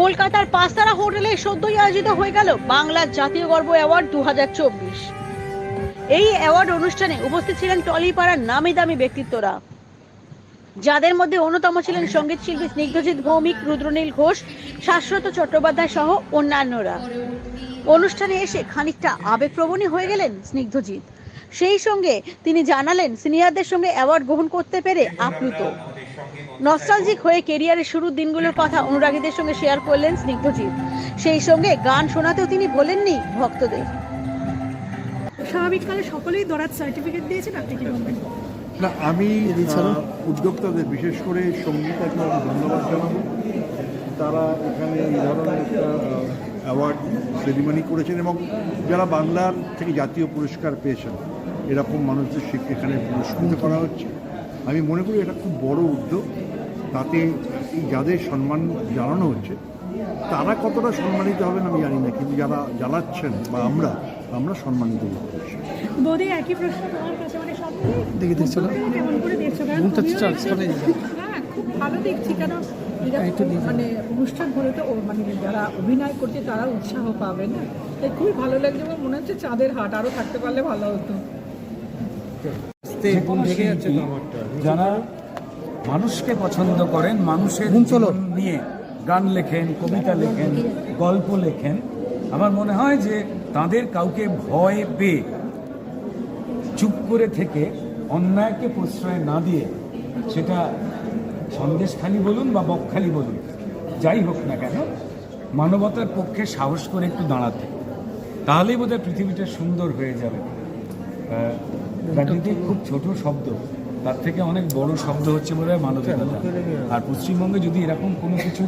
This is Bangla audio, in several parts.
কলকাতার পাঁচতারা হোটেলে সদ্যই আয়োজিত হয়ে গেল বাংলার জাতীয় গর্ব অ্যাওয়ার্ড দু হাজার চব্বিশ। এই অ্যাওয়ার্ড অনুষ্ঠানে উপস্থিত ছিলেন টলিপাড়ার নামি দামি ব্যক্তিত্বরা। যাদের মধ্যে অন্যতম ছিলেন সংগীত শিল্পী স্নিগ্ধজিৎ ভৌমিক, রুদ্রনীল ঘোষ, শাশ্বত চট্টোপাধ্যায় সহ অন্যান্যরা। অনুষ্ঠানে এসে খানিকটা আবেগপ্রবণী হয়ে গেলেন স্নিগ্ধজিৎ। সেই সঙ্গে তিনি জানালেন, সিনিয়রদের সঙ্গে অ্যাওয়ার্ড গ্রহণ করতে পেরে আপ্লুত। নস্টালজিক হয়ে কেরিয়ারের শুরুর দিনগুলোর কথা অনুরাগীদের সঙ্গে শেয়ার করলেন স্নিগ্ধজিৎ। সেই সঙ্গে গান শোনাতেও তিনি বলেননি ভক্তদের। স্বাভাবিককালে সকলেই দরাজ সার্টিফিকেট দিয়েছেন আপনি কি বলবেন? না আমি উদ্যোক্তাদের বিশেষ করে সঙ্গীতাকে আমি ধন্যবাদ জানাব। তারা এখানে এই ধরনের একটা অ্যাওয়ার্ড সেরিমনি করেছেন এবং যারা বাংলার থেকে জাতীয় পুরস্কার পেয়েছেন এরকম মানুষদের শিখ- এখানে পুরস্কৃত করা হচ্ছে। আমি মনে করি এটা খুব বড় উদ্যোগ। তাতে যাদের সম্মান জানানো হচ্ছে তারা কতটা সম্মানিত হবেন আমি জানি না কিন্তু যারা জ্বালাচ্ছেন বা আমরা আমরা সম্মানিত বোধ করছি বোধে একই প্রশ্ন তোমার কাছে মানে সব দেখি দেখছ না? কেমন করে দেখছ কারণ মুখটা তুমিও চার দেখছ। সামনে দিয়ে যাও। হ্যাঁ খুব ভালো দেখছি কেন মানে অনুষ্ঠান তো মানে যারা অভিনয় করছে তারা উৎসাহ পাবে না তাই খুবই ভালো লাগছে এবং মনে হচ্ছে চাঁদের হাট আরও থাকতে পারলে ভালো হতো যারা মানুষকে পছন্দ করেন মানুষের নিয়ে গান লেখেন কবিতা লেখেন গল্প লেখেন। আমার মনে হয় যে তাদের কাউকে ভয় পেয়ে চুপ করে থেকে অন্যায়কে প্রশ্রয় না দিয়ে সেটা সন্দেশখালি বলুন বা বকখালি বলুন যাই হোক না কেন মানবতার পক্ষে সাহস করে একটু দাঁড়াতে। তাহলেই বোধহয় পৃথিবীটা সুন্দর হয়ে যাবে। খুব ছোট শব্দ। তার থেকে অনেক বড় শব্দ হচ্ছে বোধ হয় মানবিকতা। আর পশ্চিমবঙ্গে যদি এরকম কোনো কিছু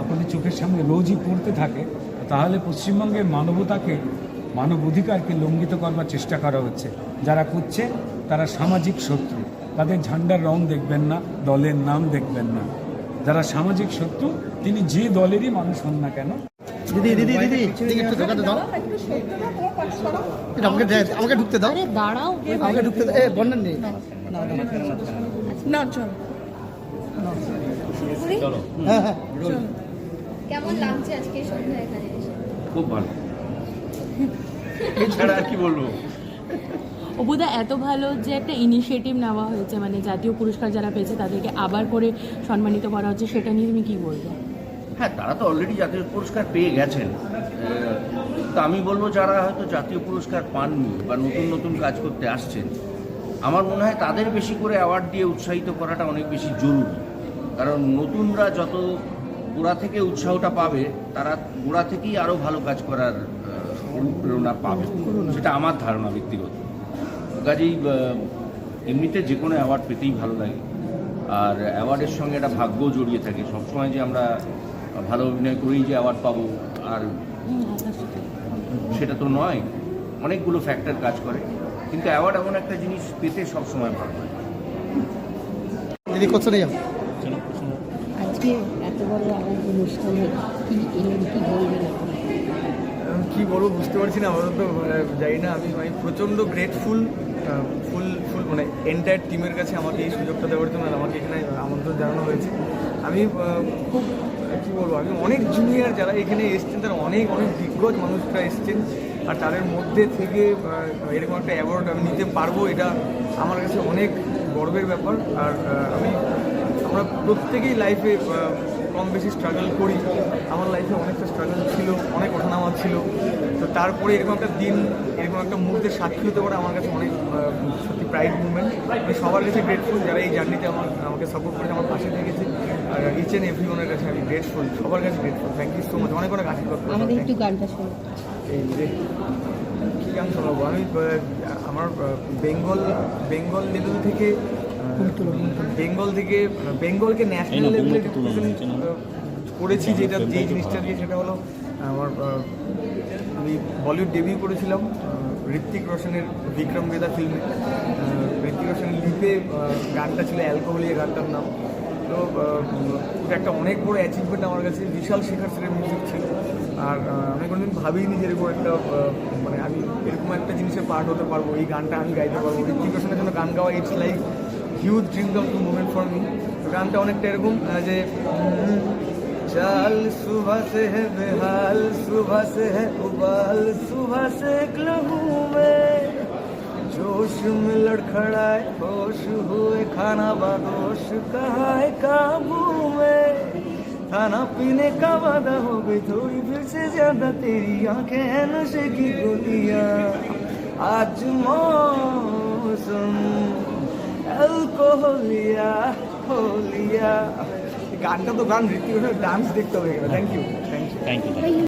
আপনাদের চোখের সামনে রোজই পড়তে থাকে, তাহলে পশ্চিমবঙ্গের মানবতাকে মানব অধিকারকে লঙ্ঘিত করবার চেষ্টা করা হচ্ছে। যারা করছে, তারা সামাজিক শত্রু। তাদের ঝান্ডার রং দেখবেন না, দলের নাম দেখবেন না। যারা সামাজিক শত্রু, তিনি যে দলেরই মানুষ হন না কেন দিদি দিদি দিদি দিদি একটু ঢোকাতে দাও। এটা আমাকে আমাকে ঢুকতে দাও। দাঁড়াও। আমাকে ঢুকতে দাও। এ বন্যার নেই। না চল। হ্যাঁ হ্যাঁ। কেমন লাগছে আজকে সন্ধ্যা এখানে খুব ভালো। এছাড়া আর কি বলব? অবুদা এত ভালো যে একটা ইনিশিয়েটিভ নেওয়া হয়েছে মানে জাতীয় পুরস্কার যারা পেয়েছে তাদেরকে আবার করে সম্মানিত করা হচ্ছে সেটা নিয়ে তুমি কি বলবে? হ্যাঁ তারা তো অলরেডি জাতীয় পুরস্কার পেয়ে গেছেন। তো আমি বলব যারা হয়তো জাতীয় পুরস্কার পাননি বা নতুন নতুন কাজ করতে আসছেন, আমার মনে হয় তাদের বেশি করে অ্যাওয়ার্ড দিয়ে উৎসাহিত করাটা অনেক বেশি জরুরি। কারণ নতুনরা যত গোড়া থেকে উৎসাহটা পাবে, তারা গোড়া থেকেই আরও ভালো কাজ করার অনুপ্রেরণা পাবে। সেটা আমার ধারণা ব্যক্তিগত। কাজেই এমনিতে যে কোনো অ্যাওয়ার্ড পেতেই ভালো লাগে। আর অ্যাওয়ার্ডের সঙ্গে একটা ভাগ্যও জড়িয়ে থাকে। সবসময় যে আমরা ভালো অভিনয় করেই যে অ্যাওয়ার্ড পাবো আর সেটা তো নয়। অনেকগুলো ফ্যাক্টর কাজ করে। কিন্তু অ্যাওয়ার্ড এমন একটা জিনিস পেতে সবসময় ভালো হয় দিদি কোথাও যাও আজকে এত বড় আমার অনুষ্ঠানে কি এলেন কি বলবেন আপনি? কী বলব বুঝতে পারছি না আপাতত তো জানি না। আমি আমি প্রচণ্ড গ্রেটফুল ফুল ফুল এন্টায়ার টিমের কাছে আমাকে এই সুযোগটা দেওয়ার জন্য আমাকে এখানে আমন্ত্রণ জানানো হয়েছে। আমি খুব, কী বলব, আমি অনেক জুনিয়র যারা এখানে এসছেন, তারা অনেক অনেক দিগ্গজ মানুষরা এসছেন। আর তাদের মধ্যে থেকে এরকম একটা অ্যাওয়ার্ড আমি নিতে পারব, এটা আমার কাছে অনেক গর্বের ব্যাপার। আর আমি, আমরা প্রত্যেকেই লাইফে কম বেশি স্ট্রাগল করি। আমার লাইফে অনেকটা স্ট্রাগল ছিল অনেক ওঠানামা ছিল। তো তারপরে এরকম একটা দিন এরকম একটা মুহূর্তের সাক্ষী হতে পারে আমার কাছে অনেক সত্যি প্রাইড মুভমেন্ট আমি সবার কাছে গ্রেটফুল যারা এই জার্নিতে আমার আমাকে সাপোর্ট করেছে আমার পাশে থেকেছে। আর ইচ অ্যান্ড এভরি ওনের কাছে আমি গ্রেটফুল সবার কাছে grateful thank you so much অনেক অনেক আশীর্বাদ আমাদের একটু গানটা শোনো। এই যে কী গান শোনাবো? আমি আমার বেঙ্গল বেঙ্গল লেভেল থেকে বেঙ্গল থেকে বেঙ্গলকে ন্যাশনাল লেভেলে করেছি যেটা যেই জিনিসটা দিয়ে সেটা হলো আমার আমি বলিউড ডেবিউ করেছিলাম ঋত্বিক রোশনের বিক্রম বেদা ফিল্মে ঋত্বিক রোশনের লিপে গানটা ছিল অ্যালকোহলিয়া গানটার নাম। তো ওটা একটা অনেক বড় অ্যাচিভমেন্ট আমার কাছে বিশাল শেখার সেটের মিউজিক ছিল। আর আমি কোনোদিন ভাবিনি যে এরকম একটা মানে আমি এরকম একটা জিনিসের পার্ট হতে পারব এই গানটা আমি গাইতে পারব। ঋত্বিক রোশনের জন্য গান গাওয়া it's like huge dream come to movement for me গানটা অনেকটা এরকম আহ, যে উম, चाल सुबह से है बेहाल सुबह से है उबाल सुबह से एक लहू में जोश में लड़खड़ाए होश हुए खाना बादोश कहा है काबू में खाना पीने का वादा हो गई थोड़ी फिर से ज्यादा तेरी आंखें हैं नशे की गोलियां आज मौसम অ্যালকোহলিয়া হোলিয়া গানটা তো গান রীতি ডান্স দেখতে হবে থ্যাংক ইউ থ্যাংক ইউ